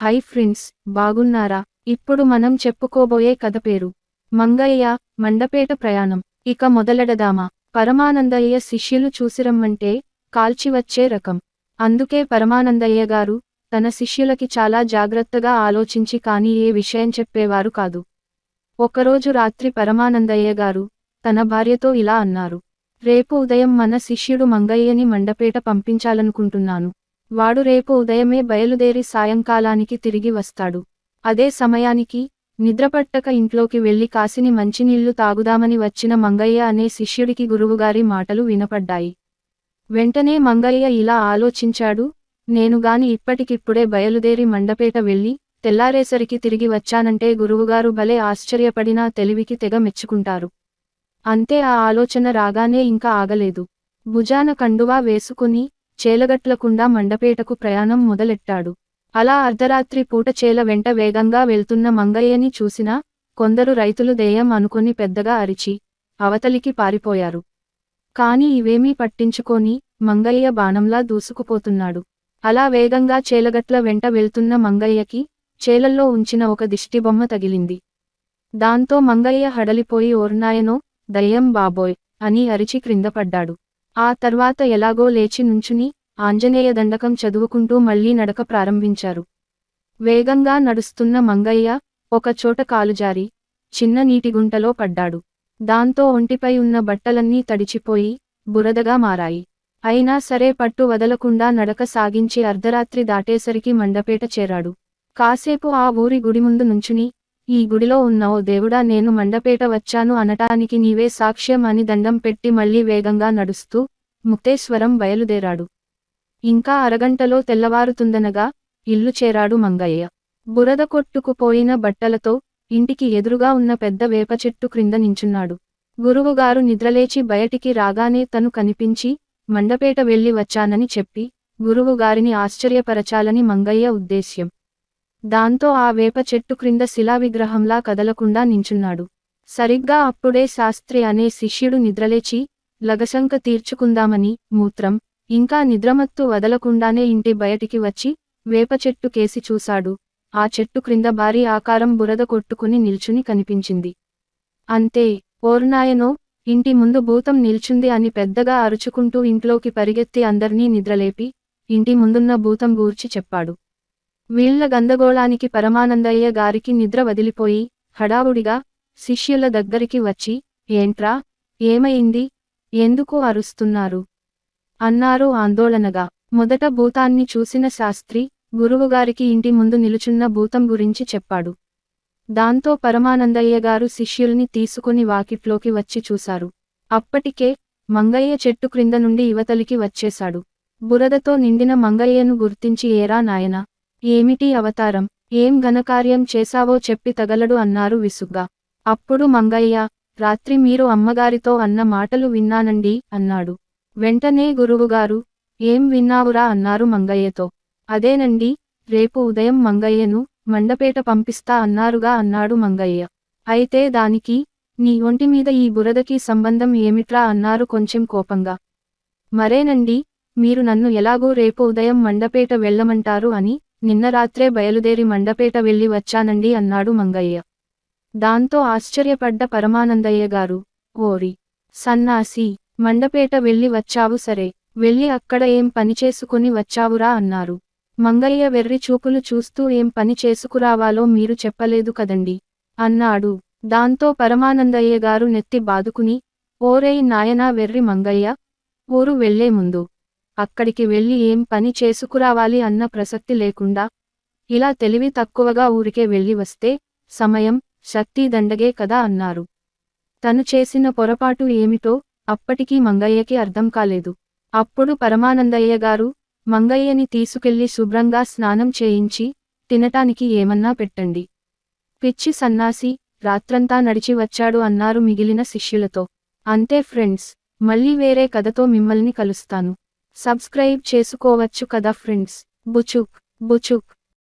Hi friends బాగున్నారా? ఇప్పుడు మనం చెప్పుకోబోయే కథ పేరు మంగయ్య మండపేట ప్రయాణం. ఇక మొదలెడదామా? పరమానందయ్య శిష్యులు చూసిరమ్మంటే కాల్చివచ్చే రకం. అందుకే పరమానందయ్య గారు తన శిష్యులకి చాలా జాగ్రత్తగా ఆలోచించి కానీ ఏ విషయం చెప్పేవారు కాదు. ఒకరోజు రాత్రి పరమానందయ్య గారు తన భార్యతో ఇలా అన్నారు. రేపు ఉదయం మన శిష్యుడు మంగయ్యని మండపేట పంపించాలనుకుంటున్నాను. వాడు రేపు ఉదయమే బయలుదేరి సాయంకాలానికి తిరిగి వస్తాడు. అదే సమయానికి నిద్రపట్టక ఇంట్లోకి వెళ్ళి కాసిని మంచినీళ్ళు తాగుదామని వచ్చిన మంగయ్య అనే శిష్యుడికి గురువుగారి మాటలు వినపడ్డాయి. వెంటనే మంగయ్య ఇలా ఆలోచించాడు నేను గాని ఇప్పటికిప్పుడే బయలుదేరి మండపేట వెళ్ళి తెల్లారేసరికి తిరిగి వచ్చానంటే గురువుగారు భలే ఆశ్చర్యపడినా తెలివికి తెగ మెచ్చుకుంటారు. అంతే ఆ ఆలోచన రాగానే ఇంకా ఆగలేదు. భుజాన కండువా వేసుకుని చేలగట్లకుండా మండపేటకు ప్రయాణం మొదలెట్టాడు. అలా అర్ధరాత్రి పూట చేల వెంట వేగంగా వెళ్తున్న మంగయ్యని చూసినా కొందరు రైతులు దేయం అనుకుని పెద్దగా అరిచి అవతలికి పారిపోయారు. కాని ఇవేమీ పట్టించుకోని మంగయ్య బాణంలా దూసుకుపోతున్నాడు. అలా వేగంగా చేలగట్ల వెంట వెళ్తున్న మంగయ్యకి చేలల్లో ఉంచిన ఒక దిష్టిబొమ్మ తగిలింది. దాంతో మంగయ్య హడలిపోయి ఓర్నాయనో దయ్యం బాబోయ్ అని అరిచి క్రిందపడ్డాడు ఆ తర్వాత ఎలాగో లేచి నుంచుని ఆంజనేయ దండకం చదువుకుంటూ మళ్ళీ నడక ప్రారంభించారు. వేగంగా నడుస్తున్న మంగయ్య ఒకచోట కాలుజారి చిన్న నీటిగుంటలో పడ్డాడు. దాంతో ఒంటిపై ఉన్న బట్టలన్నీ తడిచిపోయి బురదగా మారాయి. అయినా సరే పట్టు వదలకుండా నడక సాగించి అర్ధరాత్రి దాటేసరికి మండపేట చేరాడు. కాసేపు ఆ ఊరి గుడి ముందు నుంచుని ఈ గుడిలో ఉన్న ఓ దేవుడా నేను మండపేట వచ్చాను అనటానికి నీవే సాక్ష్యం అని దండం పెట్టి మళ్ళీ వేగంగా నడుస్తూ ముక్తేశ్వరం బయలుదేరాడు. ఇంకా అరగంటలో తెల్లవారుతుందనగా ఇల్లు చేరాడు మంగయ్య. బురద కొట్టుకుపోయిన బట్టలతో ఇంటికి ఎదురుగా ఉన్న పెద్ద వేప చెట్టు క్రింద నించున్నాడు. గురువుగారు నిద్రలేచి బయటికి రాగానే తను కనిపించి మండపేట వెళ్ళి వచ్చానని చెప్పి గురువుగారిని ఆశ్చర్యపరచాలని మంగయ్య ఉద్దేశ్యం. దాంతో ఆ వేప చెట్టు క్రింద శిలావిగ్రహంలా కదలకుండా నించున్నాడు. సరిగ్గా అప్పుడే శాస్త్రి అనే శిష్యుడు నిద్రలేచి లగశంక తీర్చుకుందామని మూత్రం. ఇంకా నిద్రమత్తు వదలకుండానే ఇంటి బయటికి వచ్చి వేప చెట్టు కేసి చూశాడు. ఆ చెట్టు క్రింద భారీ ఆకారం బురద కొట్టుకుని నిల్చుని కనిపించింది. అంతే ఓర్నాయనో ఇంటి ముందు భూతం నిల్చుంది అని పెద్దగా అరుచుకుంటూ ఇంట్లోకి పరిగెత్తి అందర్నీ నిద్రలేపి ఇంటి ముందున్న భూతం గూర్చి చెప్పాడు. వీళ్ళ గందగోళానికి పరమానందయ్య గారికి నిద్ర వదిలిపోయి హడావుడిగా శిష్యుల దగ్గరికి వచ్చి ఏంట్రా? ఏమైంది? ఎందుకు అరుస్తున్నారు? అన్నారు ఆందోళనగా. మొదట భూతాన్ని చూసిన శాస్త్రి గురువుగారికి ఇంటి ముందు నిలుచున్న భూతం గురించి చెప్పాడు. దాంతో పరమానందయ్య గారు శిష్యుల్ని తీసుకుని వాకిట్లోకి వచ్చి చూశారు. అప్పటికే మంగయ్య చెట్టు క్రింద నుండి యువతలికి వచ్చేశాడు. బురదతో నిండిన మంగయ్యను గుర్తించి ఏరా నాయనా ఏమిటి అవతారం? ఏం ఘనకార్యం చేశావో చెప్పి తగలడు అన్నారు విసుగ్గా. అప్పుడు మంగయ్య రాత్రి మీరు అమ్మగారితో అన్న మాటలు విన్నానండి అన్నాడు. వెంటనే గురువుగారు ఏం విన్నావురా అన్నారు మంగయ్యతో. అదేనండి రేపు ఉదయం మంగయ్యను మండపేట పంపిస్తా అన్నారుగా అన్నాడు మంగయ్య. అయితే దానికి నీ ఒంటి మీద ఈ బురదకి సంబంధం ఏమిట్రా అన్నారు కొంచెం కోపంగా. మరేనండి మీరు నన్ను ఎలాగూ రేపు ఉదయం మండపేట వెళ్ళమంటారు అని నిన్న రాత్రే బయలుదేరి మండపేట వెళ్ళి వచ్చానండి అన్నాడు మంగయ్య. దాంతో ఆశ్చర్యపడ్డ పరమానందయ్య గారు ఓరి సన్నాసి మండపేట వెళ్ళి వచ్చావు సరే వెళ్ళి అక్కడ ఏం పని చేసుకుని వచ్చావురా అన్నారు. మంగయ్య వెర్రి చూపులు చూస్తూ ఏం పని చేసుకురావాలో మీరు చెప్పలేదు కదండి అన్నాడు. దాంతో పరమానందయ్య గారు నెత్తి బాదుకుని ఓరేయ్ నాయనా వెర్రి మంగయ్య ఊరు వెళ్ళే ముందు అక్కడికి వెళ్ళి ఏం పని చేసుకురావాలి అన్న ప్రసక్తి లేకుండా ఇలా తెలివి తక్కువగా ఊరికే వెళ్ళి వస్తే సమయం శక్తి దండగే కదా అన్నారు. తను చేసిన పొరపాటు ఏమిటో అప్పటికీ మంగయ్యకి అర్థం కాలేదు. అప్పుడు పరమానందయ్య గారు మంగయ్యని తీసుకెళ్ళి శుభ్రంగా స్నానం చేయించి తినటానికి ఏమన్నా పెట్టండి. పిచ్చి సన్నాసి రాత్రంతా నడిచి వచ్చాడు అన్నారు మిగిలిన శిష్యులతో. అంతే ఫ్రెండ్స్ మళ్ళీ వేరే కథతో మిమ్మల్ని కలుస్తాను. సబ్స్క్రైబ్ చేసుకోవచ్చు కదా ఫ్రెండ్స్ బుచుక్ బుచుక్.